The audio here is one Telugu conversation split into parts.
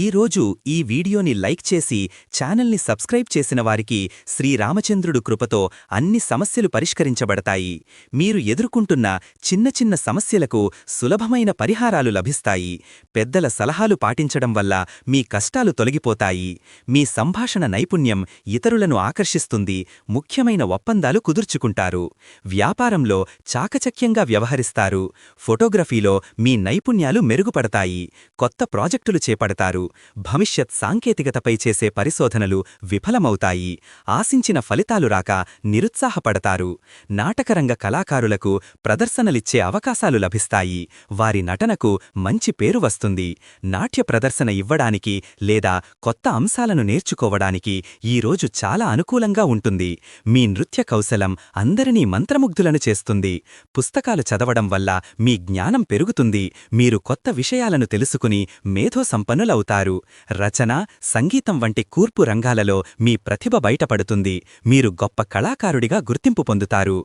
ఈరోజు ఈ వీడియోని లైక్ చేసి ఛానల్ని సబ్స్క్రైబ్ చేసిన వారికి శ్రీరామచంద్రుడు కృపతో అన్ని సమస్యలు పరిష్కరించబడతాయి. మీరు ఎదుర్కొంటున్న చిన్న చిన్న సమస్యలకు సులభమైన పరిహారాలు లభిస్తాయి. పెద్దల సలహాలు పాటించడం వల్ల మీ కష్టాలు తొలగిపోతాయి. మీ సంభాషణ నైపుణ్యం ఇతరులను ఆకర్షిస్తుంది. ముఖ్యమైన ఒప్పందాలు కుదుర్చుకుంటారు. వ్యాపారంలో చాకచక్యంగా వ్యవహరిస్తారు. ఫోటోగ్రఫీలో మీ నైపుణ్యాలు మెరుగుపడతాయి. కొత్త ప్రాజెక్టులు చేపడతారు. భవిష్యత్ సాంకేతికతపై చేసే పరిశోధనలు విఫలమవుతాయి. ఆశించిన ఫలితాలు రాక నిరుత్సాహపడతారు. నాటకరంగ కళాకారులకు ప్రదర్శనలిచ్చే అవకాశాలు లభిస్తాయి. వారి నటనకు మంచి పేరు వస్తుంది. నాట్య ప్రదర్శన ఇవ్వడానికి లేదా కొత్త అంశాలను నేర్చుకోవడానికి ఈరోజు చాలా అనుకూలంగా ఉంటుంది. మీ నృత్య కౌశలం అందరినీ మంత్రముగ్ధులను చేస్తుంది. పుస్తకాలు చదవడం వల్ల మీ జ్ఞానం పెరుగుతుంది. మీరు కొత్త విషయాలను తెలుసుకుని మేధో సంపన్నులవుతారు రచన సంగీతం వంటి కూర్పు రంగాలలో మీ ప్రతిభ బయటపడుతుంది. మీరు గొప్ప కళాకారుడిగా గుర్తింపు పొందుతారు.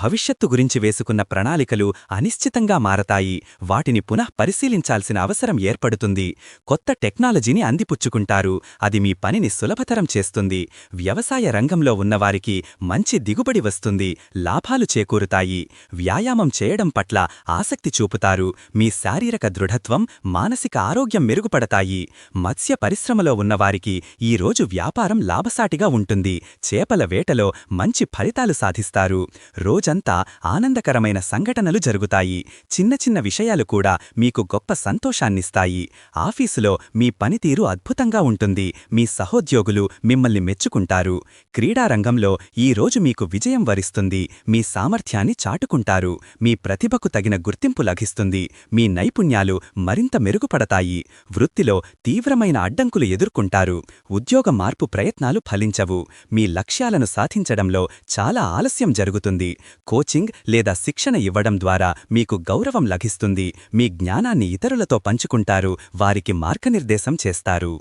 భవిష్యత్తు గురించి వేసుకున్న ప్రణాళికలు అనిశ్చితంగా మారతాయి. వాటిని పునః పరిశీలించాల్సిన అవసరం ఏర్పడుతుంది. కొత్త టెక్నాలజీని అందిపుచ్చుకుంటారు. అది మీ పనిని సులభతరం చేస్తుంది. వ్యవసాయ రంగంలో ఉన్నవారికి మంచి దిగుబడి వస్తుంది. లాభాలు చేకూరుతాయి. వ్యాయామం చేయడం పట్ల ఆసక్తి చూపుతారు. మీ శారీరక దృఢత్వం మానసిక ఆరోగ్యం మెరుగుపడతాయి. మత్స్య పరిశ్రమలో ఉన్నవారికి ఈ రోజు వ్యాపారం లాభసాటిగా ఉంటుంది. చేపల వేటలో మంచి ఫలితాలు సాధిస్తారు. రోజంతా ఆనందకరమైన సంఘటనలు జరుగుతాయి. చిన్న చిన్న విషయాలు కూడా మీకు గొప్ప సంతోషాన్నిస్తాయి. ఆఫీసులో మీ పనితీరు అద్భుతంగా ఉంటుంది. మీ సహోద్యోగులు మిమ్మల్ని మెచ్చుకుంటారు. క్రీడారంగంలో ఈ రోజు మీకు విజయం వరిస్తుంది. మీ సామర్థ్యాన్ని చాటుకుంటారు. మీ ప్రతిభకు తగిన గుర్తింపు లభిస్తుంది. మీ నైపుణ్యాలు మరింత మెరుగుపడతాయి. వృత్తిలో తీవ్రమైన అడ్డంకులు ఎదుర్కొంటారు. ఉద్యోగ మార్పు ప్రయత్నాలు ఫలించవు. మీ లక్ష్యాలను సాధించడంలో చాలా ఆలస్యం జరుగుతుంది. కోచింగ్ లేదా శిక్షణ ఇవ్వడం ద్వారా మీకు గౌరవం లభిస్తుంది. మీ జ్ఞానాన్ని ఇతరులతో పంచుకుంటారు. వారికి మార్గనిర్దేశం చేస్తారు.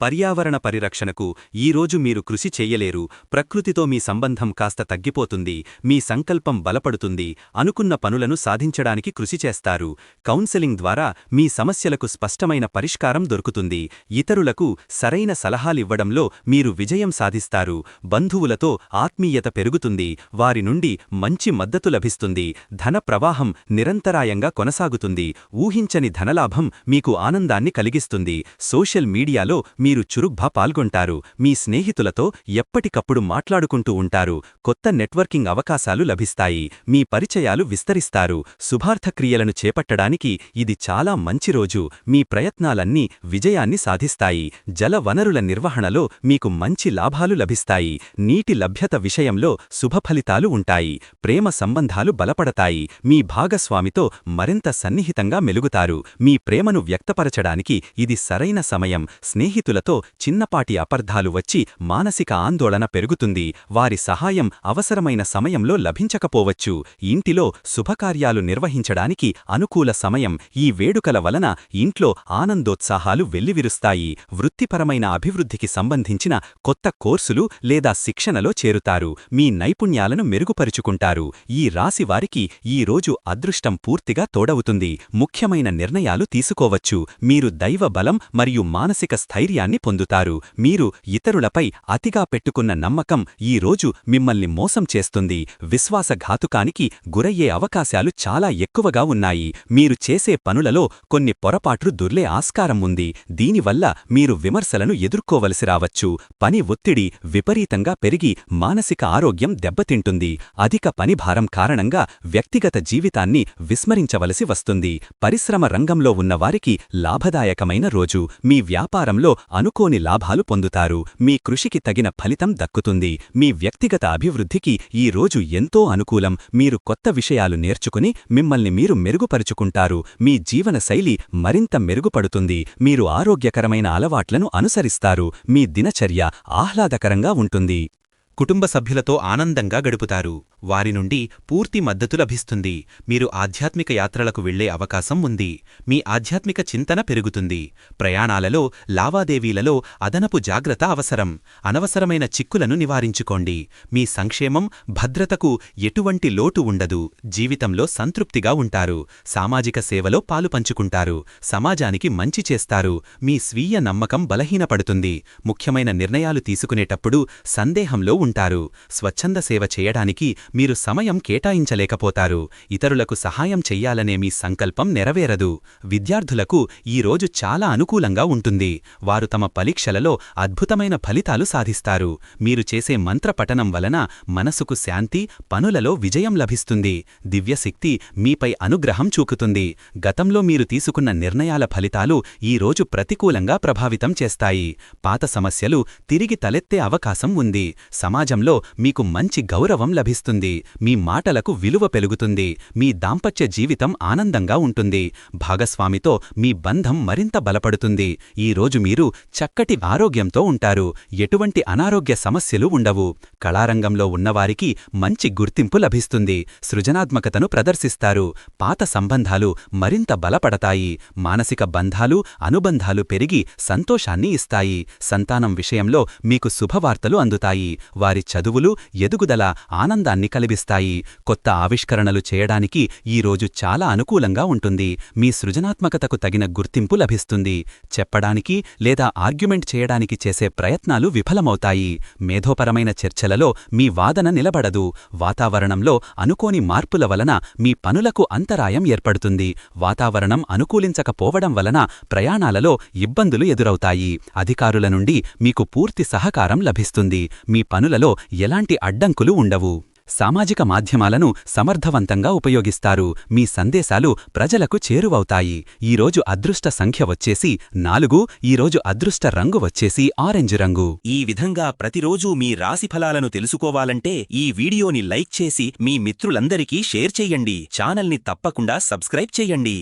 పర్యావరణ పరిరక్షణకు ఈరోజు మీరు కృషి చెయ్యలేరు ప్రకృతితో మీ సంబంధం కాస్త తగ్గిపోతుంది. మీ సంకల్పం బలపడుతుంది అనుకున్న పనులను సాధించడానికి కృషి చేస్తారు. కౌన్సెలింగ్ ద్వారా మీ సమస్యలకు స్పష్టమైన పరిష్కారం దొరుకుతుంది. ఇతరులకు సరైన సలహాలివ్వడంలో మీరు విజయం సాధిస్తారు. బంధువులతో ఆత్మీయత పెరుగుతుంది. వారి నుండి మంచి మద్దతు లభిస్తుంది. ధన ప్రవాహం నిరంతరాయంగా కొనసాగుతుంది. ఊహించని ధనలాభం మీకు ఆనందాన్ని కలిగిస్తుంది. సోషల్ మీడియాలో మీరు చురుగ్గా పాల్గొంటారు. మీ స్నేహితులతో ఎప్పటికప్పుడు మాట్లాడుకుంటూ ఉంటారు. కొత్త నెట్వర్కింగ్ అవకాశాలు లభిస్తాయి. మీ పరిచయాలు విస్తరిస్తారు. శుభార్థక్రియలను చేపట్టడానికి ఇది చాలా మంచి రోజు. మీ ప్రయత్నాలన్నీ విజయాన్ని సాధిస్తాయి. జల వనరుల నిర్వహణలో మీకు మంచి లాభాలు లభిస్తాయి. నీటి లభ్యత విషయంలో శుభఫలితాలు ఉంటాయి. ప్రేమ సంబంధాలు బలపడతాయి. మీ భాగస్వామితో మరింత సన్నిహితంగా మెలుగుతారు. మీ ప్రేమను వ్యక్తపరచడానికి ఇది సరైన సమయం. స్నేహితులతో చిన్నపాటి అపర్ధాలు వచ్చి మానసిక ఆందోళన పెరుగుతుంది. వారి సహాయం అవసరమైన సమయంలో లభించకపోవచ్చు. ఇంటిలో శుభకార్యాలు నిర్వహించడానికి అనుకూల సమయం ఈ వేడుకల వలన ఇంట్లో ఆనందోత్సాహాలు వెల్లివిరుస్తాయి. వృత్తిపరమైన అభివృద్ధికి సంబంధించిన కొత్త కోర్సులు లేదా శిక్షణలో చేరుతారు. మీ నైపుణ్యాలను మెరుగుపరుచుకుంటారు. ఈ రాశివారికి ఈరోజు ఈ రోజు అదృష్టం పూర్తిగా తోడవుతుంది. ముఖ్యమైన నిర్ణయాలు తీసుకోవచ్చు. మీరు దైవ బలం మరియు మానసిక స్థైర్యాన్ని పొందుతారు. మీరు ఇతరులపై అతిగా పెట్టుకున్న నమ్మకం ఈ రోజు మిమ్మల్ని మోసం చేస్తుంది. విశ్వాసఘాతుకానికి గురయ్యే అవకాశాలు చాలా ఎక్కువగా ఉన్నాయి. మీరు చేసే పనులలో కొన్ని పొరపాట్లు దుర్లే ఆస్కారం ఉంది. దీనివల్ల మీరు విమర్శలను ఎదుర్కోవలసి రావచ్చు. పని ఒత్తిడి విపరీతంగా పెరిగి మానసిక ఆరోగ్యం దెబ్బతింటుంది. అధిక పనిభారం కారణంగా వ్యక్తిగత జీవితాన్ని విస్మరించవలసి వస్తుంది. పరిశ్రమ రంగంలో ఉన్నవారికి లాభదాయకమైన రోజు. మీ వ్యాపారంలో అనుకోని లాభాలు పొందుతారు. మీ కృషికి తగిన ఫలితం దక్కుతుంది. మీ వ్యక్తిగత అభివృద్ధికి ఈ రోజు ఎంతో అనుకూలం. మీరు కొత్త విషయాలు నేర్చుకుని మిమ్మల్ని మీరు మెరుగుపరుచుకుంటారు. మీ జీవన శైలి మరింత మెరుగుపడుతుంది. మీరు ఆరోగ్యకరమైన అలవాట్లను అనుసరిస్తారు. మీ దినచర్య ఆహ్లాదకరంగా ఉంటుంది. కుటుంబ సభ్యులతో ఆనందంగా గడుపుతారు. వారి నుండి పూర్తి మద్దతు లభిస్తుంది. మీరు ఆధ్యాత్మిక యాత్రలకు వెళ్ళే అవకాశం ఉంది. మీ ఆధ్యాత్మిక చింతన పెరుగుతుంది. ప్రయాణాలలో లావాదేవీలలో అదనపు జాగ్రత్త అవసరం. అనవసరమైన చిక్కులను నివారించుకోండి. మీ సంక్షేమం భద్రతకు ఎటువంటి లోటు ఉండదు. జీవితంలో సంతృప్తిగా ఉంటారు. సామాజిక సేవలో పాలు పంచుకుంటారు. సమాజానికి మంచి చేస్తారు. మీ స్వీయ నమ్మకం బలహీనపడుతుంది. ముఖ్యమైన నిర్ణయాలు తీసుకునేటప్పుడు సందేహంలో ఉంటారు. స్వచ్ఛంద సేవ చేయడానికి మీరు సమయం కేటాయించలేకపోతారు. ఇతరులకు సహాయం చెయ్యాలనే మీ సంకల్పం నెరవేరదు. విద్యార్థులకు ఈ రోజు చాలా అనుకూలంగా ఉంటుంది. వారు తమ పరీక్షలలో అద్భుతమైన ఫలితాలు సాధిస్తారు. మీరు చేసే మంత్రపఠనం వలన మనసుకు శాంతి పనులలో విజయం లభిస్తుంది. దివ్యశక్తి మీపై అనుగ్రహం చూకుతుంది. గతంలో మీరు తీసుకున్న నిర్ణయాల ఫలితాలు ఈ రోజు ప్రతికూలంగా ప్రభావితం చేస్తాయి. పాత సమస్యలు తిరిగి తలెత్తే అవకాశం ఉంది. సమాజంలో మీకు మంచి గౌరవం లభిస్తుంది. మీ మాటలకు విలువ పెరుగుతుంది. మీ దాంపత్య జీవితం ఆనందంగా ఉంటుంది. భాగస్వామితో మీ బంధం మరింత బలపడుతుంది. ఈ రోజు మీరు చక్కటి ఆరోగ్యంతో ఉంటారు. ఎటువంటి అనారోగ్య సమస్యలు ఉండవు. కళారంగంలో ఉన్నవారికి మంచి గుర్తింపు లభిస్తుంది. సృజనాత్మకతను ప్రదర్శిస్తారు. పాత సంబంధాలు మరింత బలపడతాయి. మానసిక బంధాలు అనుబంధాలు పెరిగి సంతోషాన్ని ఇస్తాయి. సంతానం విషయంలో మీకు శుభవార్తలు అందుతాయి. వారి చదువులు ఎదుగుదల ఆనందాన్ని కలిపిస్తాయి కొత్త ఆవిష్కరణలు చేయడానికి ఈ రోజు చాలా అనుకూలంగా ఉంటుంది. మీ సృజనాత్మకతకు తగిన గుర్తింపు లభిస్తుంది. చెప్పడానికి లేదా ఆర్గ్యుమెంట్ చేయడానికి చేసే ప్రయత్నాలు విఫలమవుతాయి. మేధోపరమైన చర్చలలో మీ వాదన నిలబడదు. వాతావరణంలో అనుకోని మార్పుల వలన మీ పనులకు అంతరాయం ఏర్పడుతుంది. వాతావరణం అనుకూలించకపోవడం వలన ప్రయాణాలలో ఇబ్బందులు ఎదురవుతాయి. అధికారుల నుండి మీకు పూర్తి సహకారం లభిస్తుంది. మీ పనులలో ఎలాంటి అడ్డంకులు ఉండవు. సామాజిక మాధ్యమాలను సమర్థవంతంగా ఉపయోగిస్తారు. మీ సందేశాలు ప్రజలకు చేరువవుతాయి. ఈరోజు అదృష్ట సంఖ్య వచ్చేసి నాలుగు ఈరోజు అదృష్ట రంగు వచ్చేసి ఆరెంజ్ రంగు. ఈ విధంగా ప్రతిరోజూ మీ రాశిఫలాలను తెలుసుకోవాలంటే ఈ వీడియోని లైక్ చేసి మీ మిత్రులందరికీ షేర్ చేయండి. ఛానల్ని తప్పకుండా సబ్స్క్రైబ్ చేయండి.